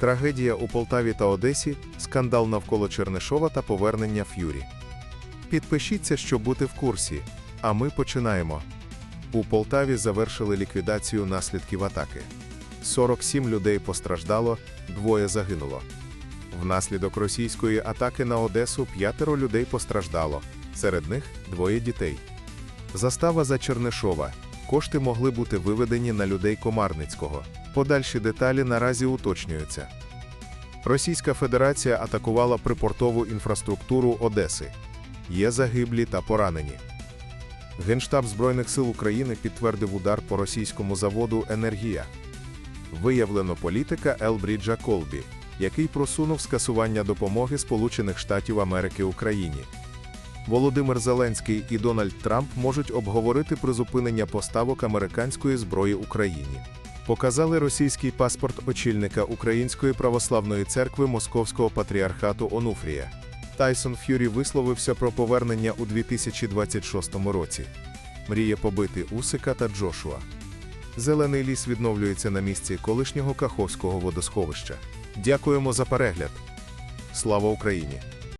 Трагедія у Полтаві та Одесі, скандал навколо Чернишова та повернення Ф'юрі. Підпишіться, щоб бути в курсі. А ми починаємо. У Полтаві завершили ліквідацію наслідків атаки. 47 людей постраждало, двоє загинуло. Внаслідок російської атаки на Одесу п'ятеро людей постраждало, серед них двоє дітей. Застава за Чернишова. Кошти могли бути виведені на людей Комарницького. Подальші деталі наразі уточнюються. Російська Федерація атакувала припортову інфраструктуру Одеси. Є загиблі та поранені. Генштаб Збройних сил України підтвердив удар по російському заводу Енергія. Виявлено політика Елбріджа Колбі, який просунув скасування допомоги Сполучених Штатів Америки Україні. Володимир Зеленський і Дональд Трамп можуть обговорити призупинення поставок американської зброї Україні. Показали російський паспорт очільника Української православної церкви Московського патріархату Онуфрія. Тайсон Ф'юрі висловився про повернення у 2026 році. Мріє побити Усика та Джошуа. Зелений ліс відновлюється на місці колишнього Каховського водосховища. Дякуємо за перегляд. Слава Україні!